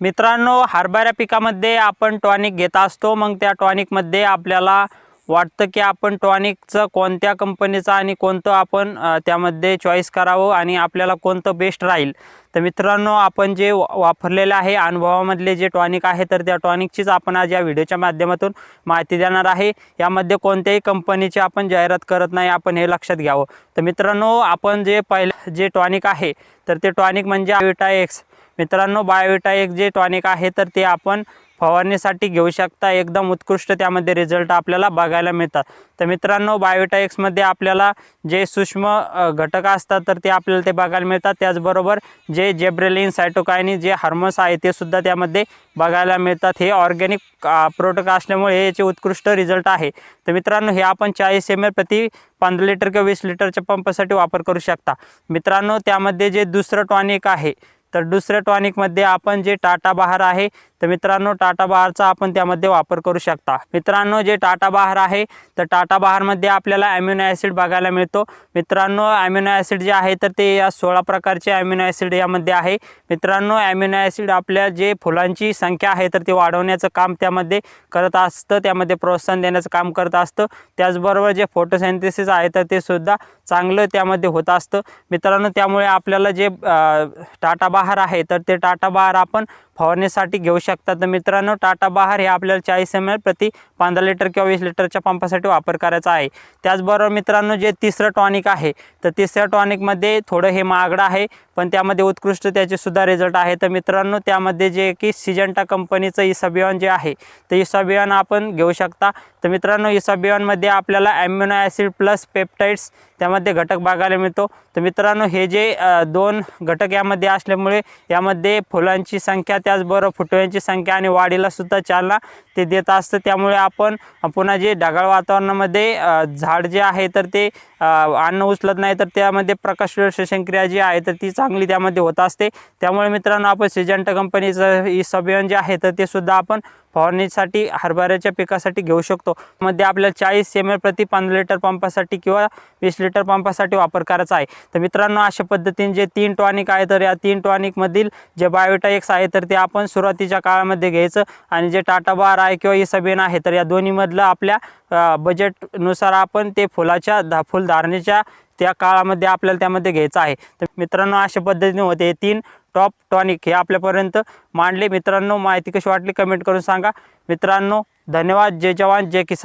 मित्रांनो हरभऱ्या पिकामध्ये आपण टॉनिक घेत असतो. मग त्या टॉनिकमध्ये आपल्याला वाटतं की आपण टॉनिकचं कोणत्या कंपनीचं आणि कोणतं आपण त्यामध्ये चॉईस करावं आणि आपल्याला कोणतं बेस्ट राहील. तर मित्रांनो आपण जे वापरलेलं आहे अनुभवामधले जे टॉनिक आहे तर त्या टॉनिकचीच आपण आज या व्हिडिओच्या माध्यमातून माहिती देणार आहे. यामध्ये कोणत्याही कंपनीची आपण जाहिरात करत नाही आपण हे लक्षात घ्यावं. तर मित्रांनो आपण जे पहिलं जे टॉनिक आहे तर ते टॉनिक म्हणजे विटा एक्स मित्रांनो बायोविटा एक जे टॉनिक आहे तर ते आपण फवारणीसाठी घेऊ शकता. एकदम उत्कृष्ट त्यामध्ये रिझल्ट आपल्याला बघायला मिळतात. तर मित्रांनो बायोविटा एक्समध्ये आपल्याला जे सूक्ष्म घटक असतात तर ते आपल्याला ते बघायला मिळतात. त्याचबरोबर जे जेब्रेलिन सायटोकायनी जे हार्मोन्स आहे ते सुद्धा त्यामध्ये बघायला मिळतात. हे ऑर्गॅनिक प्रोडक्ट असल्यामुळे याचे उत्कृष्ट रिझल्ट आहे. तर मित्रांनो हे आपण चाळीस एम एल प्रति पंधरा लिटर किंवा वीस लिटरच्या पंपासाठी वापर करू शकता. मित्रांनो त्यामध्ये जे दुसरं टॉनिक आहे तर दुसऱ्या टॉनिकमध्ये आपण जे टाटा बहार आहे तर मित्रांनो टाटा बहारचा आपण त्यामध्ये वापर करू शकता. मित्रांनो जे टाटा बहार आहे तर टाटा बहारमध्ये आपल्याला ॲम्युनो ॲसिड बघायला मिळतो. मित्रांनो ॲम्युनो ॲसिड जे आहे तर ते या सोळा प्रकारचे ॲम्युनो ॲसिड यामध्ये आहे. मित्रांनो ॲम्युनो ॲसिड आपल्या जे फुलांची संख्या आहे तर ते वाढवण्याचं काम त्यामध्ये करत असतं. त्यामध्ये प्रोत्साहन देण्याचं काम करत असतं. त्याचबरोबर जे फोटोसेन्थिसिस आहे तर ते सुद्धा चांगलं त्यामध्ये होत असतं. मित्रांनो त्यामुळे आपल्याला जे टाटा बहार आहे तर ते टाटा बहार आपण फवारणीसाठी घेऊ शकतो. तर मित्रांनो टाटा बहार हे आपल्याला चाळीस एम एल प्रति पंधरा लिटर किंवा वीस लिटरच्या पंपासाठी वापर करायचा आहे. त्याचबरोबर मित्रांनो जे तिसरं टॉनिक आहे तर तिसऱ्या टॉनिकमध्ये थोडं हे महागडं आहे पण त्यामध्ये उत्कृष्ट त्याचे सुद्धा रिझल्ट आहे. तर मित्रांनो त्यामध्ये जे की सिजंटा कंपनीचं इसाबियॉन जे आहे तर इसाबियॉन आपण घेऊ शकता. तर मित्रांनो इसाबियॉनमध्ये आपल्याला ॲम्युनो ॲसिड प्लस पेप्टाइड्स त्यामध्ये घटक बघायला मिळतो. तर मित्रांनो हे जे दोन घटक यामध्ये असल्यामुळे यामध्ये फुलांची संख्या त्याचबरोबर फुटव्यांची संख्या आणि वाढीला सुद्धा चालना ते देत असतं. त्यामुळे आपण पुन्हा जे ढगाळ वातावरणामध्ये झाड जे आहे तर ते अन्न उचलत नाही तर त्यामध्ये प्रकाश शोषण जी आहे तर ती चांगली त्यामध्ये होत असते. त्यामुळे मित्रांनो आपण सिजंट कंपनीचं ई सबियन जे आहे तर ते सुद्धा आपण फवारणीसाठी हरभऱ्याच्या पिकासाठी घेऊ शकतो. मध्ये आपल्याला चाळीस एम एल प्रति पंधरा लिटर पंपासाठी किंवा वीस लिटर पंपासाठी वापर करायचा आहे. तर मित्रांनो अशा पद्धतीने जे तीन टॉनिक आहे तर या तीन टॉनिकमधील जे बायोटा एक्स आहे तर ते आपण सुरुवातीच्या काळामध्ये घ्यायचं आणि जे टाटा बार आहे किंवा इसबेन आहे तर या दोन्हीमधलं आपल्या बजेटनुसार आपण ते फुलाच्या धा फुलधारणेच्या त्या काळामध्ये आपल्याला त्यामध्ये घ्यायचं आहे. तर मित्रांनो अशा पद्धतीने होते हे तीन टॉप टॉनिक हे आपल्यापर्यंत मांडले. मित्रांनो माहिती कशी वाटली कमेंट करून सांगा. मित्रांनो धन्यवाद. जय जवान जय किसान.